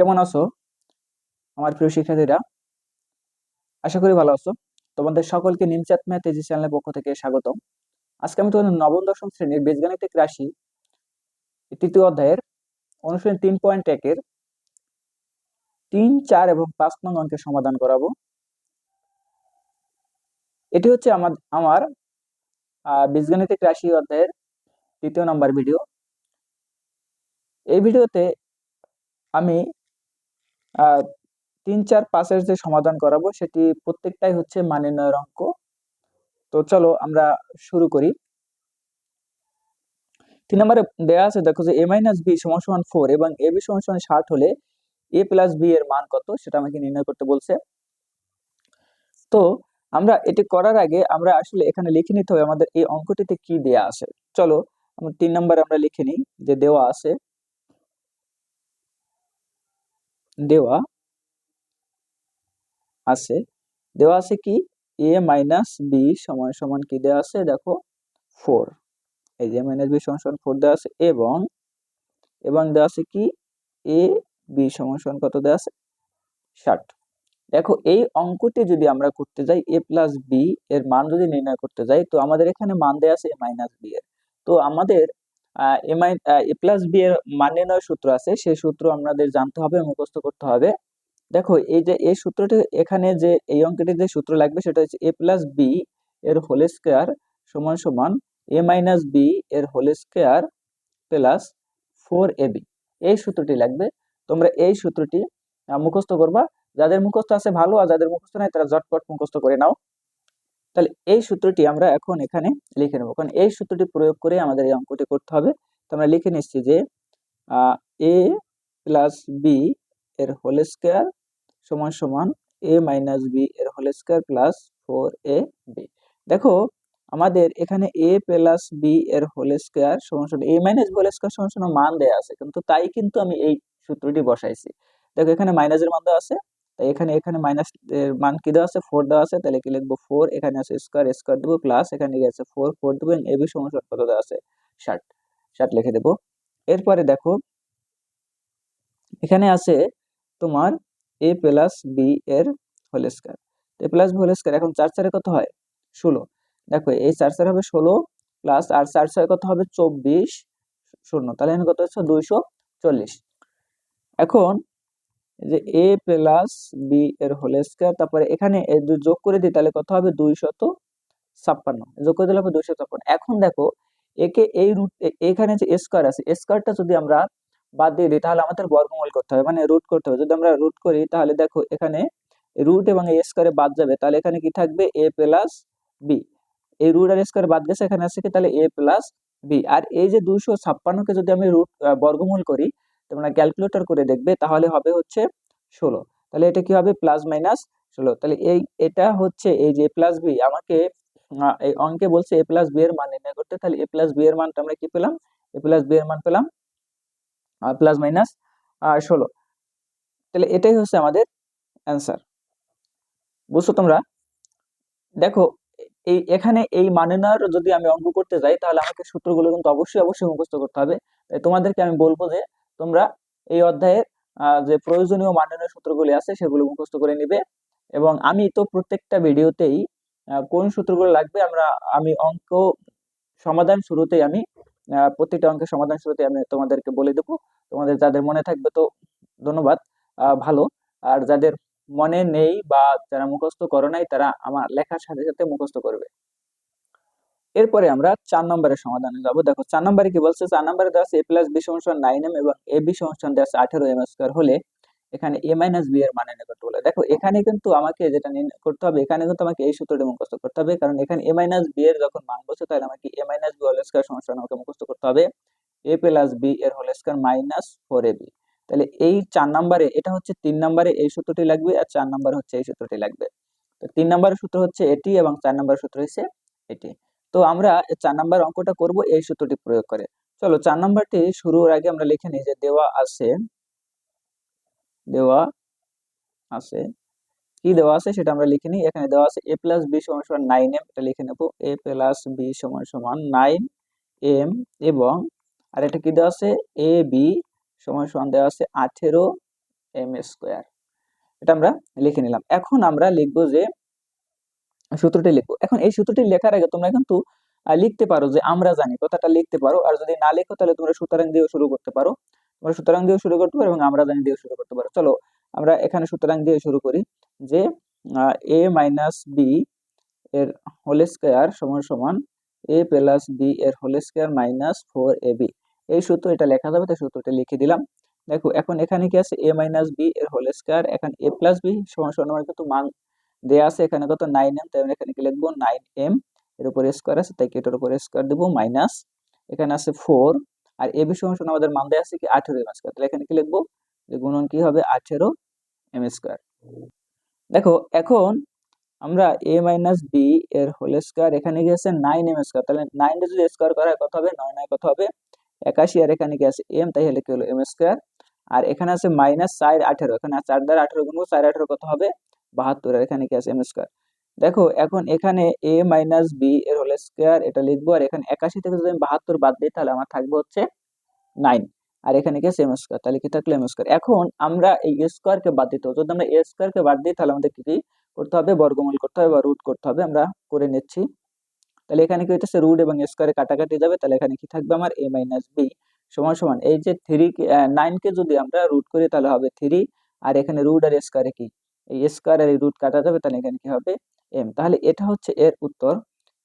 কেমন আছো? আমার প্রিয় শিক্ষার্থীরা, আশা করি ভালো আছো। তোমাদের সকলকে নিমচাত ম্যাথ এই চ্যানেলের পক্ষ থেকে স্বাগতম। আজকে আমি তোমাদের নবম, দশম শ্রেণির বীজগাণিতিক রাশি তৃতীয় অধ্যায়ের অনুশীলন তিন পয়েন্ট একের তিন, চার এবং পাঁচ নং অঙ্কের সমাধান করাবো। এটি হচ্ছে আমার আমার বীজগাণিতিক রাশি অধ্যায়ের তৃতীয় নম্বর ভিডিও এই ভিডিওতে আমি তিন চার পাঁচের যে সমাধান করাবো, সেটি প্রত্যেকটাই হচ্ছে মান অঙ্ক। তো চলো আমরা শুরু করি। তিন নম্বরে দেয়া আছে, দেখো যে বি সমান ফোর এবং এ বি সমান ষাট হলে এ প্লাস বি এর মান কত, সেটা আমাকে নির্ণয় করতে বলছে। তো আমরা এটি করার আগে আমরা আসলে এখানে লিখে নিতে হবে আমাদের এই অঙ্কটিতে কি দেয়া আছে। চলো আমরা তিন নম্বরে আমরা লিখে নিই যে দেওয়া আছে দেওয়া আছে। দেওয়া আছে কি? এ মাইনাস বি সমান সমান কি দেওয়া আছে? দেখো ফোর এই যে মাইনাস বি সমান সমান ফোর দেওয়া আছে এবং এবং দেওয়া আছে কি? এ বি সমান সমান কত দেওয়া আছে? ষাট। দেখো, এই অঙ্কটি যদি আমরা করতে যাই এ প্লাস বি এর মান যদি নির্ণয় করতে যাই, তো আমাদের এখানে মান দেওয়া আছে এ মাইনাস বি এর। তো আমাদের এ মাই এ প্লাস বি এর মান সূত্র আছে, সেই সূত্র আমাদের জানতে হবে, মুখস্থ করতে হবে। দেখো, এই যে, এই সূত্রটি এখানে যে, এই যে সূত্র লাগবে, সেটা হচ্ছে এ প্লাস বি এর হোল স্কোয়ার সমান সমান এ মাইনাস বি এর whole square plus four A B এই সূত্রটি লাগবে। তোমরা এই সূত্রটি মুখস্থ করবা। যাদের মুখস্থ আছে, ভালো, আর যাদের মুখস্থ নাই, তারা ঝটপট মুখস্থ করে নাও। তাহলে এই সূত্রটি আমরা এখন এখানে লিখে নেব। কারণ এই সূত্রটি প্রয়োগ করে আমাদের এই অঙ্কটি করতে হবে। তো আমরা লিখে নিচ্ছি যে এ প্লাস বি এর হোল স্কোয়ার সমান সমান এ মাইনাস বি এর whole square plus four A B দেখো, আমাদের এখানে এ প্লাস বি এর হোল স্কোয়ার সমান সমান A minus B whole square সমান সমান মান দেওয়া আছে। কিন্তু তাই কিন্তু আমি এই সূত্রটি বসাইছি। দেখো, এখানে মাইনাসের মান দেওয়া আছে। এখানে এখানে মাইনাস এর মান কি দেওয়া আছে? ফোর দেওয়া আছে। তাহলে কি লিখব? ফোর এখানে আছে স্কোয়ার স্কোয়ার দেবো প্লাস এখানে কি আছে ফোর ফোর দেবো এ বি সমান কত দেওয়া আছে? ষাট। ষাট লিখে দেবো। এরপরে দেখো, এখানে আছে তোমার এ প্লাস বি এর whole square A plus B whole square এখন চার চারে কত হয়? ষোলো। দেখো, এই চার চার হবে ষোলো প্লাস আর চার ছয় কত হবে? চব্বিশ। শূন্য। তাহলে এখানে কত হচ্ছে? দুইশো চল্লিশ। এখন যে এ প্লাস বি এর হোল স্কোয়ার তারপরে এখানে যোগ করে দিই, তাহলে কত হবে? দুইশত ছাপ্পান্ন। যোগ করে দিলে হবে দুইশো ছাপ্পান্ন। এখন দেখো একে এই রুট এখানে যে স্কোয়ার আছে স্কোয়ারটা যদি আমরা বাদ দিয়ে দিই, তাহলে আমাদের বর্গমূল করতে হবে। মানে রুট করতে হবে। যদি আমরা রুট করি, তাহলে দেখো এখানে রুট এবং এই স্কোয়ারে বাদ যাবে। তাহলে এখানে কি থাকবে? এ প্লাস বি এই রুট আর স্কোয়ার বাদ গেছে, এখানে আছে কি? তাহলে এ প্লাস বি আর এই যে দুইশো ছাপ্পান্নকে যদি আমি রুট বর্গমূল করি তোমরা ক্যালকুলেটর করে দেখবে, তাহলে হবে হচ্ছে ষোলো। তাহলে এটা কি হবে? প্লাস মাইনাস ষোলো। তাহলে এই, এটা হচ্ছে এই যে প্লাস বি আমাকে এই অঙ্কে বলছে এ প্লাস বি এর মান নির্ণয় করতে। তাহলে এ প্লাস বি এর মানটা আমরা কি পেলাম? এ প্লাস বি এর মান পেলাম প্লাস মাইনাস ষোলো। তাহলে এটাই হচ্ছে আমাদের অ্যান্সার বুঝছ তোমরা? দেখো, এই, এখানে এই মানেনার যদি আমি অঙ্ক করতে যাই, তাহলে আমাকে সূত্রগুলো কিন্তু অবশ্যই অবশ্যই মুখস্থ করতে হবে। তোমাদেরকে আমি বলব যে তোমরা এই অধ্যায়ের যে প্রয়োজনীয় মাননীয় সূত্রগুলি আছে সেগুলো মুখস্থ করে নিবে। এবং আমি তো প্রত্যেকটা ভিডিওতেই কোন সূত্রগুলো লাগবে আমরা, আমি অঙ্ক সমাধান শুরুতেই আমি প্রত্যেকটা অঙ্কের সমাধান শুরুতে আমি তোমাদেরকে বলে দেবো। তোমাদের যাদের মনে থাকবে তো ধন্যবাদ ভালো। আর যাদের মনে নেই বা যারা মুখস্থ করো নাই তারা আমার লেখার সাথে সাথে মুখস্থ করবে। এরপরে আমরা চার নম্বরের সমাধানে যাব। দেখো, চার নম্বরে কি বলছে? চার নম্বরে দেওয়া আছে এ প্লাস বি সমান নাইন এম এবং এ বি সমান দেওয়া আছে আঠেরো এম স্কোয়ার হলে এখানে এ মাইনাস বি এর মান করতে বলে। দেখো, এখানে কিন্তু আমাকে যেটা করতে হবে, এখানে কিন্তু আমাকে এই সূত্রটি মুখস্থ করতে হবে। কারণ এখানে এ মাইনাস বি এর যখন মান বসে তাহলে আমাকে A minus B whole square সমান আমাকে মুখস্থ করতে হবে। এ প্লাস বি এর whole square minus four A B তাহলে এই চার নম্বরে, এটা হচ্ছে তিন নম্বরে এই সূত্রটি লাগবে আর চার নম্বরে হচ্ছে এই সূত্রটি লাগবে। তো তিন নম্বরের সূত্র হচ্ছে এটি এবং চার নম্বরের সূত্র হচ্ছে এটি। তো আমরা চার নাম্বার অঙ্কটা করব, এই সূত্রটি প্রয়োগ করে। চলো, চার নাম্বারটি শুরুর আগে আমরা লিখে নিই যে দেওয়া আছে দেওয়া আছে। কি দেওয়া আছে সেটা আমরা লিখে নিই। এখানে দেওয়া আছে এ প্লাস বি সমান সমান নাইন এম এটা লিখে নেব। এ প্লাস বি সমান সমান নাইন এম এবং আর এটা কি দেওয়া আছে? এ বি সমান সমান দেওয়া আছে আঠেরো এম স্কোয়ার এটা আমরা লিখে নিলাম। এখন আমরা লিখব যে সূত্রটি লিখব। এখন এই সূত্রটি লেখার আগে তোমরা কিন্তু লিখতে পারো যে আমরা জানি, কথাটা লিখতে পারো। আর যদি না লেখো, তাহলে তোমরা সুতরাং দিয়েও শুরু করতে পারো। তোমরা সুতরাং দিয়েও শুরু করতে পারো এবং আমরা জানি দিয়েও শুরু করতে পারো। চলো, আমরা এখানে সুতরাং দিয়ে শুরু করি যে এ মাইনাস বি এর হোল স্কোয়ার সমান সমান এ প্লাস বি এর whole square minus four A B এই সূত্র এটা লেখা যাবে, তাই সূত্রটা লিখে দিলাম। দেখো, এখন এখানে কি আছে? এ মাইনাস বি এর হোল স্কোয়ার এখন এ প্লাস বি সমান সমান, আমার কিন্তু মান দেয়া আছে এখানে কত? নাইন এম তাই আমরা এখানে কি লিখব? নাইন এম এর উপরে স্কোয়ার আছে, তাই এটার উপরে স্কোয়ার দিব? মাইনাস এখানে আছে ফোর আর এ বি সমান সমান আমাদের মান দেয়া আছে কি? আঠেরো এম স্কোয়ার তাহলে এখানে কি লিখব? যে গুণন কি হবে? আঠেরো এম স্কোয়ার দেখো, এখন আমরা এ মাইনাস বি এর হোল স্কোয়ার এখানে গিয়েছে নাইন এম স্কোয়ার তাহলে নাইন যদি স্কোয়ার করা হয় কত হবে? নয় নয় কত হবে? একাশি, আর এখানে কি আছে? এম তাই হলে কি হলো? এম স্কোয়ার আর এখানে আছে মাইনাস চার আঠেরো, এখানে চার দ্বারা আঠেরো গুণবো, চার আঠেরো কত হবে? বাহাত্তর আর এখানে কি আছে? এম স্কোয়ার দেখো, এখন এখানে এ মাইনাস বি এর হোল স্কোয়ার এটা লিখব, আর এখানে একাশি থেকে যদি আমি বাহাত্তর বাদ দিই, তাহলে আমার থাকবে হচ্ছে নাইন আর এখানে কি আছে? এম স্কোয়ার তাহলে কি থাকল এম স্কোয়ার এখন আমরা এই স্কোয়ারকে বাদ দিতে হবে। যদি আমরা এ স্কোয়ারকে বাদ দিই, তাহলে আমাদের কি কি করতে হবে? বর্গমূল করতে হবে বা রুট করতে হবে। আমরা করে নিচ্ছি। তাহলে এখানে কি হইতেছে? রুট এবং স্কোয়ারে কাটাকাটি যাবে। তাহলে এখানে কি থাকবে আমার? এ মাইনাস বি সমান সমান। এই যে থ্রি নাইনকে যদি আমরা রুট করি, তাহলে হবে থ্রি আর এখানে রুট আর স্কোয়ারে কি? এই স্কোয়ার আর রুট কাটা যাবে, তাহলে এখানে কি হবে এম তাহলে এটা হচ্ছে এর উত্তর।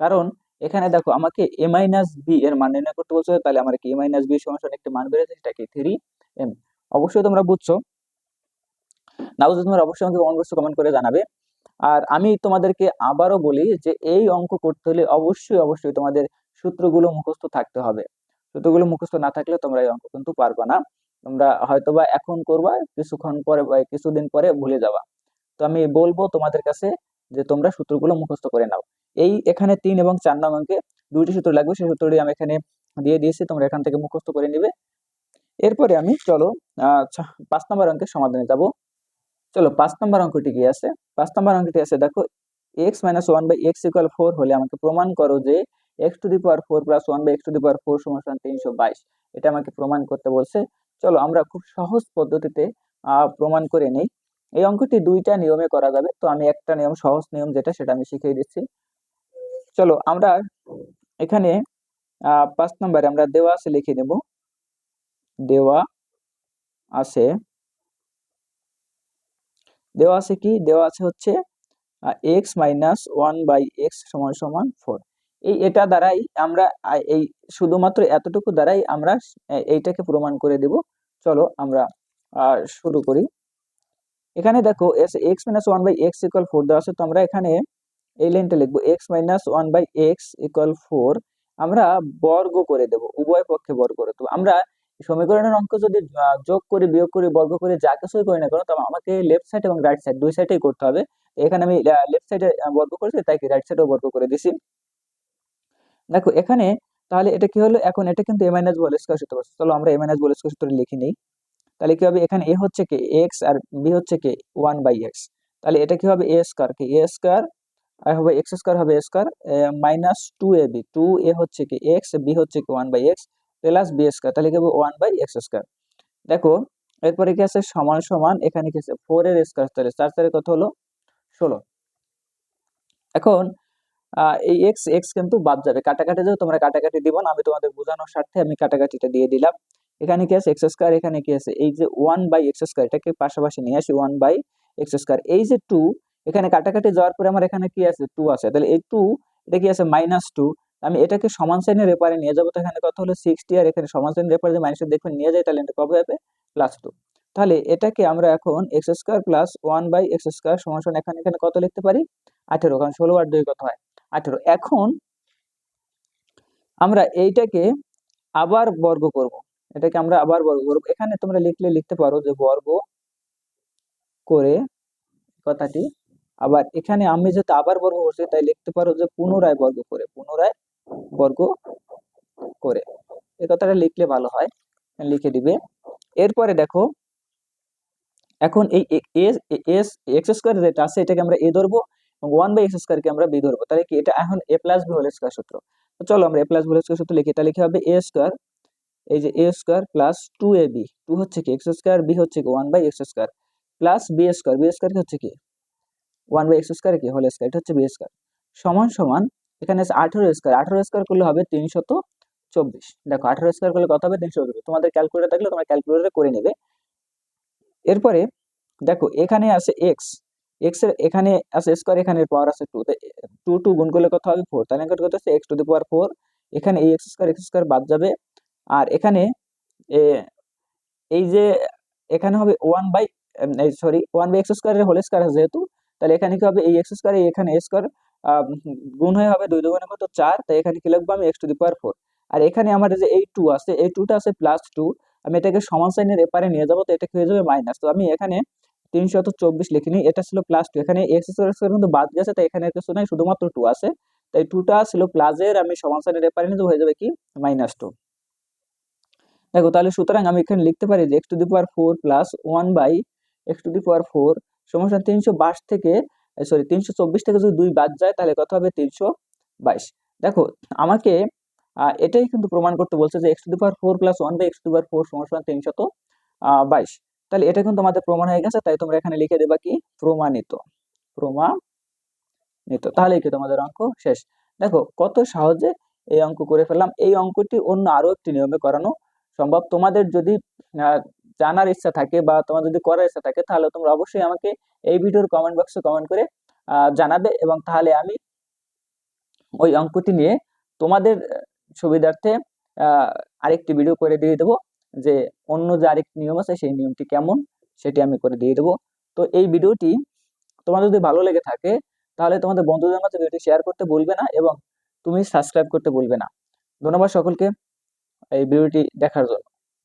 কারণ এখানে দেখো, আমাকে এ মাইনাস বি এর মান নির্ণয় করতে বলছো, তাহলে আমার কি এ মাইনাস বি সমান একটি মান বেড়েছে, সেটা কি থ্রি এম অবশ্যই তোমরা বুঝছ। না বুঝলে তোমরা অবশ্যই আমাকে কমেন্ট কমেন্ট করে জানাবে। আর আমি তোমাদেরকে আবারও বলি যে, এই অঙ্ক করতে হলে অবশ্যই অবশ্যই তোমাদের সূত্রগুলো মুখস্থ থাকতে হবে। সূত্রগুলো মুখস্থ না থাকলে তোমরা এই অঙ্ক কিন্তু পারবা না। তোমরা হয়তোবা এখন করবা, কিছুক্ষণ পরে কিছুদিন পরে ভুলে যাবা। তো আমি বলব তোমাদের কাছে যে তোমরা সূত্রগুলো মুখস্থ করে নাও। এই এখানে তিন এবং চার নং অঙ্কে দুইটি সূত্র লাগবে, সেই সূত্রটি আমি এখানে দিয়ে দিয়েছি, তোমরা এখান থেকে মুখস্থ করে নিবে। এরপরে আমি চলো পাঁচ নম্বর অঙ্কের সমাধানে যাব। চলো, পাঁচ নম্বর অঙ্কটি কি আছে? পাঁচ নম্বর অঙ্কটি আছে, দেখো X minus one by X equal four হলে আমাকে প্রমাণ করো যে X to the power four plus one by X to the power four সমান তিনশো বাইশ। এটা আমাকে প্রমাণ করতে বলছে। চলো, আমরা খুব সহজ পদ্ধতিতে প্রমাণ করে নেই। এই অঙ্কটি দুইটা নিয়মে করা যাবে। তো আমি একটা নিয়ম, সহজ নিয়ম যেটা, সেটা আমি শিখিয়ে দিচ্ছি। চলো আমরা এখানে পাঁচ নম্বরে আমরা দেওয়া আছে লিখে নেব। দেওয়া আছে দেওয়া আছে কি? দেওয়া আছে হচ্ছে X minus one by X সমান সমান ফোর এই, এটা দ্বারাই আমরা এই শুধুমাত্র এতটুকু দ্বারাই আমরা এইটাকে প্রমাণ করে দেব। চলো আমরা শুরু করি। এখানে দেখো S, X minus one by X equal four দেওয়া আছে, তো আমরা এখানে এই লাইনটা লিখব, X minus one by X equal four আমরা বর্গ করে দেব, উভয় পক্ষে বর্গ করে দেবো। আমরা সমীকরণের অঙ্ক যদি যোগ করি, বিয়োগ করি, বর্গ করে যা কিছুই করি না কেন তবে আমাকে লেফট সাইড এবং রাইট সাইড দুই সাইডেই করতে হবে। এখানে আমি লেফট সাইডে বর্গ করেছি, তাই কি রাইট সাইডেও বর্গ করে দিছি। দেখো এখানে, তাহলে এটা কি হলো? এখন এটা কিন্তু এ মাইনাস বল স্কোয়ার সূত্র চলো আমরা এ মাইনাস বল স্কোয়ার সূত্র লিখে নেই। তাহলে কি হবে? এখানে এ হচ্ছে কি? এক্স আর বি হচ্ছে কি? One by X. তাহলে এটা কি হবে? এ স্কোয়ার কি? এ স্কোয়ার আর হবে এক্স স্কোয়ার হবে A square minus two A B. Two A হচ্ছে কি এক্স, বি হচ্ছে কি one by X, plus B square. তাহলে কি হবে? One by X square. দেখো, এরপরে কি আছে? সমান সমান এখানে কি আছে? ফোর এর স্কোয়ার। তাহলে চার চারে কত হলো? ষোলো। এখন এই এক্স এক্স কিন্তু বাদ যাবে। কাটাকাটি যাবে তোমরা কাটাকাটি দিব না। আমি তোমাদের বোঝানোর স্বার্থে আমি কাটাকাটিটা দিয়ে দিলাম। এখানে কি আছে? এক্স স্কোয়ার এখানে কি আছে? এই যে ওয়ান বাই এক্স স্কোয়ার এটাকে পাশাপাশি নিয়ে আসি ওয়ান বাই এক্স স্কোয়ার এই যে টু এখানে কাটাকাটি যাওয়ার পরে আমার এখানে কি আছে? টু আছে। তাহলে এই টু এটা কি আছে? মাইনাস টু আমি এটাকে সমান সাইনের রেপারে নিয়ে যাব। তো এখানে কত হলো? সিক্সটি আর এখানে সমান সাইনের রেপারে যে মাইনাসের দেখবেন, নিয়ে যায়, তাহলে কবে হবে? প্লাস টু তাহলে এটাকে আমরা এখন X square plus one by X square সমান সমান এখানে এখানে কত লিখতে পারি? আঠেরো। কারণ ষোলো আর দুই কত হয়? আঠেরো। এখন আমরা এইটাকে আবার বর্গ করব। এটাকে আমরা আবার বর্গ করব। এখানে তোমরা লিখলে লিখতে পারো যে বর্গ করে কথাটি। আবার এখানে আমি যেহেতু আবার বর্গ করছি, তাই লিখতে পারো যে পুনরায় বর্গ করে, পুনরায় বর্গ করে। এই কথাটা লিখলে ভালো হয়, লিখে দিবে। এরপরে দেখো, এখন এই এস, এক্স স্কোয়ার যেটা আছে, এটাকে আমরা এ ধরবো এবং ওয়ান বাই এক্স স্কোয়ারকে আমরা বি ধরবো। তাহলে কি এটা এখন A plus B whole square সূত্র? চলো আমরা A plus B whole square সূত্র লিখি। তাহলে কি হবে? এ স্কোয়ার এই যে A square plus two A B two হচ্ছে কি এক্স স্কোয়ার বি হচ্ছে কি one by X square plus B square B square কি হচ্ছে কি ওয়ান বাই এক্স স্কোয়ার কি হোল স্কোয়ার এটা হচ্ছে বি স্কোয়ার সমান সমান এখানে আছে আঠেরো স্কোয়ার আঠেরো স্কোয়ার করলে হবে তিনশত চব্বিশ। দেখো, আঠেরো স্কোয়ার করলে কত হবে? তিনশো চব্বিশ। তোমাদের ক্যালকুলেটার থাকলে তোমরা ক্যালকুলেটারে করে নেবে। এরপরে দেখো, এখানে আছে এক্স এক্সের এখানে আছে স্কোয়ার এখানে পাওয়ার আছে টু টু টু গুণ করলে কত হবে? ফোর তাহলে কত হচ্ছে? X to the power four এখানে এই এক্স স্কোয়ার এক্স স্কোয়ার বাদ যাবে আর এখানে এই যে এখানে হবে one by sorry, one by X স্কোয়ারের হোল স্কোয়ার যেহেতু, তাহলে এখানে কি হবে? এই এক্স স্কোয়ার এখানে স্কোয়ার গুণ হয়ে হবে দুই দুগুণে কত চার, তাই এখানে কি লিখব আমি? X to the power four. আর এখানে আমার যে এই টু আছে, এই টুটা আছে প্লাস টু, আমি এটাকে সমান সাইনের এপারে নিয়ে যাব, তো এটা হয়ে যাবে? মাইনাস। তো আমি এখানে তিনশত চব্বিশ লিখিনি, এটা ছিল প্লাস টু। এখানে এক্স স্কোয়ার কিন্তু বাদ গেছে, তাই এখানে কিছু নাই, শুধুমাত্র টু আছে। তাই টুটা ছিল প্লাসের আমি সমান সাইনের এপারে নিয়ে হয়ে যাবে কি? Minus two. দেখো, তাহলে সুতরাং আমি এখানে লিখতে পারি যে X to the power four plus one by X to the power four সমস্যা তিনশো বাইশ থেকে সরি তিনশো চব্বিশ থেকে যদি দুই বাদ যায়, তাহলে কত হবে? তিনশো বাইশ। দেখো, আমাকে এটাই কিন্তু প্রমাণ করতে বলছে যে X to the power four plus one by X to the power four সমান তিনশত বাইশ। তাহলে এটা কিন্তু আমাদের প্রমাণ হয়ে গেছে, তাই তোমরা এখানে লিখে দেবা কি? প্রমাণিত। প্রমাণিত। তাহলেই কি তোমাদের অঙ্ক শেষ? দেখো, কত সহজে এই অঙ্ক করে ফেললাম। এই অঙ্কটি অন্য আরও একটি নিয়মে করানো সম্ভব। তোমাদের যদি জানার ইচ্ছা থাকে বা তোমার যদি করার ইচ্ছা থাকে, তাহলে তোমরা অবশ্যই আমাকে এই ভিডিওর কমেন্ট বক্সে কমেন্ট করে জানাবে এবং তাহলে আমি ওই অঙ্কটি নিয়ে তোমাদের সুবিধার্থে আরেকটি ভিডিও করে দিয়ে দেবো যে অন্য যে আরেকটি নিয়ম আছে, সেই নিয়মটি কেমন সেটি আমি করে দিয়ে দেবো। তো এই ভিডিওটি তোমার যদি ভালো লেগে থাকে, তাহলে তোমাদের বন্ধুদের মাঝে ভিডিওটি শেয়ার করতে বলবে না এবং তুমি সাবস্ক্রাইব করতে বলবে না। ধন্যবাদ সকলকে। এই ভিডিওটি দেখার জন্য।